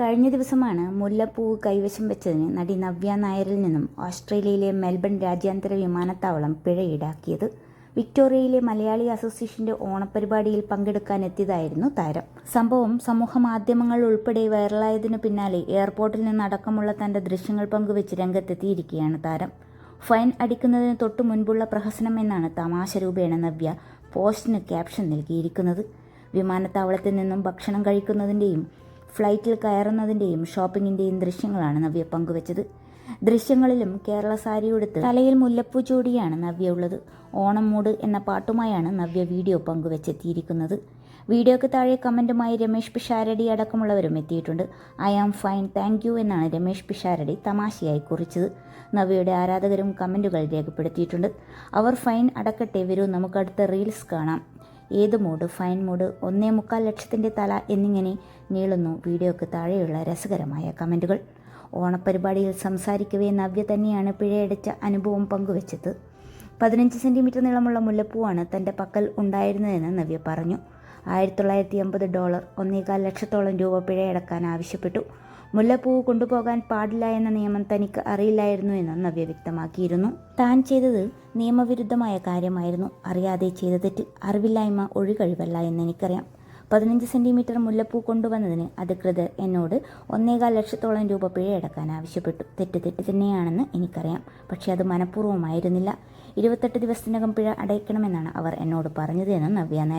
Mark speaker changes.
Speaker 1: കഴിഞ്ഞ ദിവസമാണ് മുല്ലപ്പൂവ് കൈവശം വെച്ചതിന് നടി നവ്യ നായരിൽ നിന്നും ഓസ്ട്രേലിയയിലെ മെൽബൺ രാജ്യാന്തര വിമാനത്താവളം പിഴ ഈടാക്കിയത്. വിക്ടോറിയയിലെ മലയാളി അസോസിയേഷന്റെ ഓണപരിപാടിയിൽ പങ്കെടുക്കാനെത്തിയതായിരുന്നു താരം. സംഭവം സമൂഹ മാധ്യമങ്ങൾ ഉൾപ്പെടെ വൈറലായതിനു പിന്നാലെ എയർപോർട്ടിൽ നിന്നടക്കമുള്ള തന്റെ ദൃശ്യങ്ങൾ പങ്കുവെച്ച് രംഗത്തെത്തിയിരിക്കുകയാണ് താരം. ഫൈൻ അടിക്കുന്നതിന് തൊട്ടു മുൻപുള്ള പ്രഹസനം എന്നാണ് തമാശ രൂപേണ നവ്യ പോസ്റ്റിന് ക്യാപ്ഷൻ നൽകിയിരിക്കുന്നത്. വിമാനത്താവളത്തിൽ നിന്നും ഭക്ഷണം കഴിക്കുന്നതിന്റെയും ഫ്ലൈറ്റിൽ കയറുന്നതിന്റെയും ഷോപ്പിങ്ങിന്റെയും ദൃശ്യങ്ങളാണ് നവ്യ പങ്കുവച്ചത്. ദൃശ്യങ്ങളിലും കേരള സാരി ഉടുത്ത് തലയിൽ മുല്ലപ്പൂ ചൂടിയാണ് നവ്യ ഉള്ളത് ഓണം മൂട് എന്ന പാട്ടുമായാണ് നവ്യ വീഡിയോ പങ്കുവച്ചെത്തിയിരിക്കുന്നത്. വീഡിയോയ്ക്ക് താഴെ കമന്റുമായി രമേഷ് പിഷാരടി അടക്കമുള്ളവരും എത്തിയിട്ടുണ്ട്. I am fine thank you എന്നാണ് രമേഷ് പിഷാരടി തമാശയായി കുറിച്ചത്. നവ്യയുടെ ആരാധകരും കമന്റുകൾ രേഖപ്പെടുത്തിയിട്ടുണ്ട്. അവർ ഫൈൻ അടക്കട്ടെ വരൂ നമുക്കടുത്ത റീൽസ് കാണാം. ഏത് മൂഡ്? ഫൈൻ മൂഡ് ഒന്നേ മുക്കാൽ ലക്ഷത്തിന്റെ തല എന്നിങ്ങനെ നീളുന്നു വീഡിയോക്ക് താഴെയുള്ള രസകരമായ കമന്റുകൾ ഓണപ്പരിപാടിയിൽ സംസാരിക്കവേ നവ്യ തന്നെയാണ് പിഴയടിച്ച അനുഭവം പങ്കുവച്ചത്. പതിനഞ്ച് സെന്റിമീറ്റർ നീളമുള്ള മുല്ലപ്പൂവാണ് തന്റെ പക്കൽ ഉണ്ടായിരുന്നതെന്ന് നവ്യ പറഞ്ഞു. ആയിരത്തി തൊള്ളായിരത്തി അമ്പത് ഡോളർ ഒന്നേകാൽ ലക്ഷത്തോളം രൂപ പിഴയടക്കാൻ ആവശ്യപ്പെട്ടു. മുല്ലപ്പൂവ് കൊണ്ടുപോകാൻ പാടില്ല എന്ന നിയമം തനിക്ക് അറിയില്ലായിരുന്നു എന്ന് നവ്യ വ്യക്തമാക്കിയിരുന്നു. താൻ ചെയ്തത് നിയമവിരുദ്ധമായ കാര്യമായിരുന്നു. അറിയാതെ ചെയ്ത തെറ്റ് അറിവില്ലായ്മ ഒഴികഴിവല്ല എന്ന് എനിക്കറിയാം. പതിനഞ്ച് സെന്റിമീറ്റർ മുല്ലപ്പൂ കൊണ്ടുവന്നതിന് അധികൃതർ എന്നോട് ഒന്നേകാൽ ലക്ഷത്തോളം രൂപ പിഴയടക്കാൻ ആവശ്യപ്പെട്ടു. തെറ്റ് തെറ്റ് തന്നെയാണെന്ന് എനിക്കറിയാം. പക്ഷേ അത് മനഃപൂർവമായിരുന്നില്ല. ഇരുപത്തെട്ട് ദിവസത്തിനകം പിഴ അടയ്ക്കണമെന്നാണ് അവർ എന്നോട് പറഞ്ഞത് എന്ന് നവ്യ നായർ